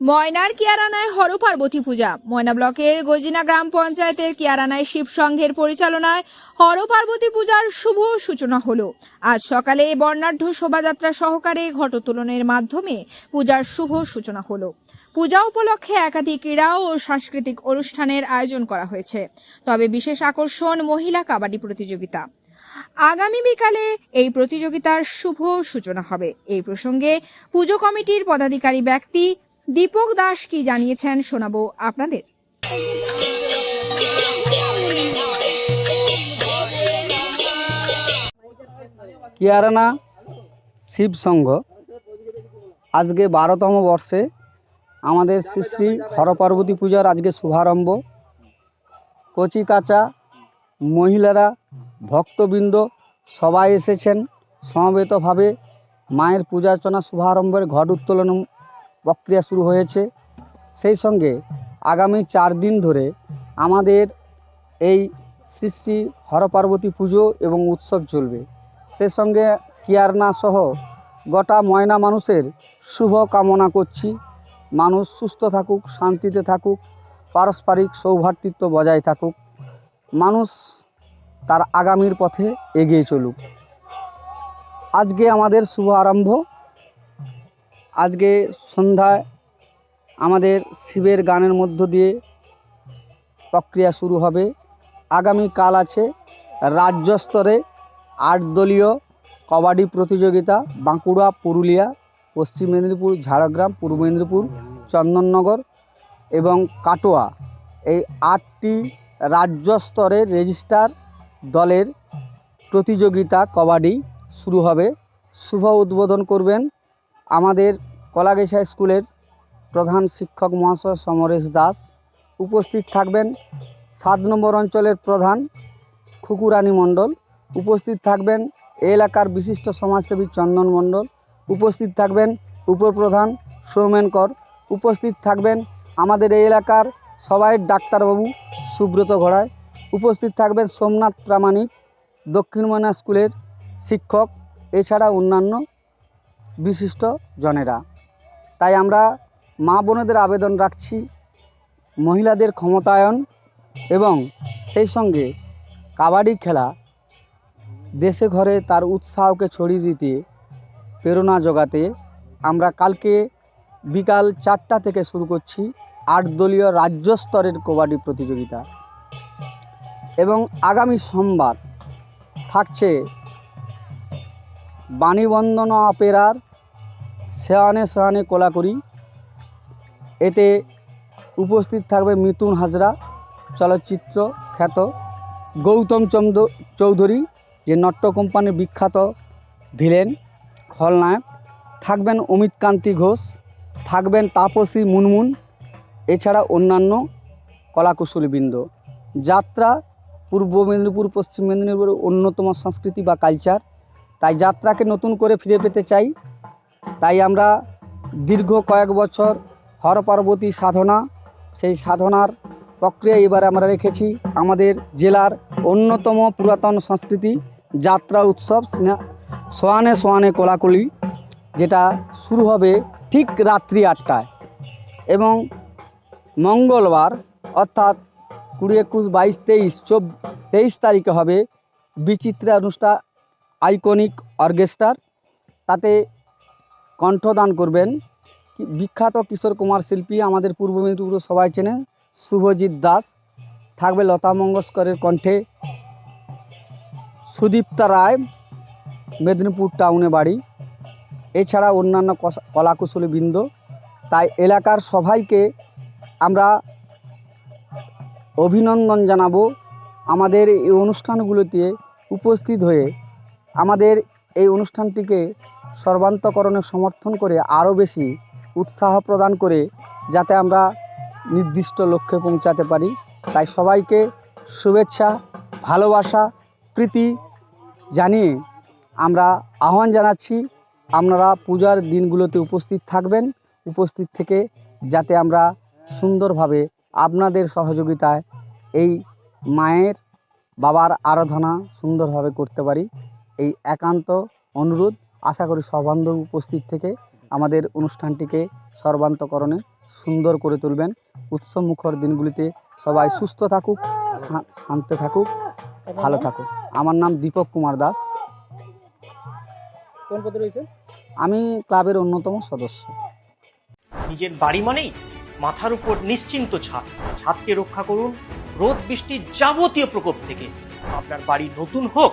ময়নার কিয়ারানায় হর পার্বতী পূজা। ময়না ব্লকের গজিনা গ্রাম পঞ্চায়েতের কিয়ারানায় শিব সংঘের পরিচালনায় হর পার্বতী পূজার শুভ সূচনা হলো। আজ সকালে বর্ণাঢ্য শোভাযাত্রা সহকারে ঘটোত্তোলনের মাধ্যমে পূজার শুভ সূচনা হলো। পূজা উপলক্ষে একাধিক ক্রীড়া ও সাংস্কৃতিক অনুষ্ঠানের আয়োজন করা হয়েছে। তবে বিশেষ আকর্ষণ মহিলা কাবাডি প্রতিযোগিতা। আগামী বিকালে এই প্রতিযোগিতার শুভ সূচনা হবে। এই প্রসঙ্গে পুজো কমিটির পদাধিকারী ব্যক্তি দীপক দাস কি জানিয়েছেন শোনাবো আপনাদের। কিয়ারানা শিব সংঘ। আজকে বারোতম বর্ষে আমাদের শ্রী শ্রী হরপার্বতী পূজার আজকে শুভারম্ভ। কচি কাঁচা মহিলারা, ভক্তবৃন্দ সবাই এসেছেন। সমবেতভাবে মায়ের পূজার্চনা শুভারম্ভের ঘট উত্তোলন প্রক্রিয়া শুরু হয়েছে। সেই সঙ্গে আগামী চার দিন ধরে আমাদের এই শ্রী শ্রী হরপার্বতী পুজো এবং উৎসব চলবে। সে সঙ্গে কিয়ারনা সহ গোটা ময়না মানুষের শুভ কামনা করছি। মানুষ সুস্থ থাকুক, শান্তিতে থাকুক, পারস্পরিক সৌভ্রাতৃত্ব বজায় থাকুক। মানুষ তার আগামীর পথে এগিয়ে চলুক। আজকে আমাদের শুভ আরম্ভ। আজকে সন্ধ্যায় আমাদের শিবের গানের মধ্য দিয়ে প্রক্রিয়া শুরু হবে। আগামী কাল আছে রাজ্য স্তরে আট দলীয় কবাডি প্রতিযোগিতা, বাঁকুড়া, পুরুলিয়া, পশ্চিম মেদিনীপুর, ঝাড়গ্রাম, পূর্ব মেদিনীপুর, চন্দননগর এবং কাটোয়া। এই আটটি রাজ্য স্তরের রেজিস্টার দলের প্রতিযোগিতা, কবাডি শুরু হবে। শুভ উদ্বোধন করবেন আমাদের কলাগেছা স্কুলের প্রধান শিক্ষক মহাশয় সমরেশ দাস উপস্থিত থাকবেন সাত নম্বর অঞ্চলের প্রধান খুকুরানী মণ্ডল, উপস্থিত থাকবেন এলাকার বিশিষ্ট সমাজসেবী চন্দন মণ্ডল, উপস্থিত থাকবেন উপপ্রধান সৌমেন কর, উপস্থিত থাকবেন আমাদের এই এলাকার সবাই ডাক্তারবাবু সুব্রত ঘোড়ায়, উপস্থিত থাকবেন সোমনাথ প্রামাণিক দক্ষিণ ময়না স্কুলের শিক্ষক, এছাড়া অন্যান্য বিশিষ্ট জনেরা। তাই আমরা মা বোনেদের আবেদন রাখছি, মহিলাদের ক্ষমতায়ন এবং সেই সঙ্গে কাবাডি খেলা। দেশে ঘরে তার উৎসাহকে ছড়িয়ে দিতে, প্রেরণা জোগাতে আমরা কালকে বিকাল চারটা থেকে শুরু করছি আট দলীয় রাজ্য স্তরের কবাডি প্রতিযোগিতা। এবং আগামী সোমবার থাকছে বাণীবন্দনা অপেরার সেয়ানে সেয়ানে কোলাকুরি এতে উপস্থিত থাকবে মিতুন হাজরা, চলচ্চিত্র খ্যাত গৌতম চন্দ চৌধুরী, যে নট্য কোম্পানির বিখ্যাত ভিলেন, খলনায়ক। থাকবেন অমিত কান্তি ঘোষ, থাকবেন তাপসী মুনমুন, এছাড়া অন্যান্য কলাকুশলীবৃন্দ। যাত্রা পূর্ব মেদিনীপুর, পশ্চিম মেদিনীপুরের অন্যতম সংস্কৃতি বা কালচার তাই যাত্রাকে নতুন করে ফিরে পেতে চাই। তাই আমরা দীর্ঘ কয়েক বছর হর পার্বতী সাধনা, সেই সাধনার প্রক্রিয়া এবারে আমরা রেখেছি আমাদের জেলার অন্যতম পুরাতন সংস্কৃতি, যাত্রা উৎসব সোয়ানে সোয়ানে কোলাকুলি, যেটা শুরু হবে ঠিক রাত্রি আটটায়। এবং মঙ্গলবার, অর্থাৎ কুড়ি একুশ বাইশ তেইশ চব, তেইশ তারিখে হবে বিচিত্রা অনুষ্ঠান আইকনিক অর্কেস্ট্রার তাতে কণ্ঠদান করবেন। বিখ্যাত কিশোর কুমার শিল্পী আমাদের পূর্ব মেদিনীপুর সবাই চেনে শুভজিৎ দাস। থাকবে লতা মঙ্গেশকরের কণ্ঠে সুদীপ্তা রায়, মেদিনীপুর টাউনে বাড়ি। এছাড়া অন্যান্য কলাকুশলী বৃন্দ। তাই এলাকার সবাইকে আমরা অভিনন্দন জানাব। আমাদের এই অনুষ্ঠানগুলোতে উপস্থিত হয়ে আমাদের এই অনুষ্ঠানটিকে সর্বান্তকরণে সমর্থন করে আরও বেশি উৎসাহ প্রদান করে যাতে আমরা নির্দিষ্ট লক্ষ্যে পৌঁছাতে পারি। তাই সবাইকে শুভেচ্ছা, ভালোবাসা, প্রীতি জানিয়ে আমরা আহ্বান জানাচ্ছি, আপনারা পূজার দিনগুলোতে উপস্থিত থাকবেন, উপস্থিত থেকে যাতে আমরা সুন্দরভাবে আপনাদের সহযোগিতায় এই মায়ের বাবার আরাধনা সুন্দরভাবে করতে পারি। এই একান্ত অনুরোধ। আশা করি সবান্ধব উপস্থিত থেকে আমাদের অনুষ্ঠানটিকে সর্বান্তকরণে সুন্দর করে তুলবেন। উৎসব মুখর দিনগুলিতে সবাই সুস্থ থাকুক শান্তি থাকুক ভালো থাকুক। আমার নাম দীপক কুমার দাস। কোন পদে রয়েছে? আমি ক্লাবের অন্যতম সদস্য। নিজের বাড়ি মানেই মাথার উপর নিশ্চিন্ত ছাদ। ছাদকে রক্ষা করুন রোদ বৃষ্টির যাবতীয় প্রকোপ থেকে। আপনার বাড়ি নতুন হোক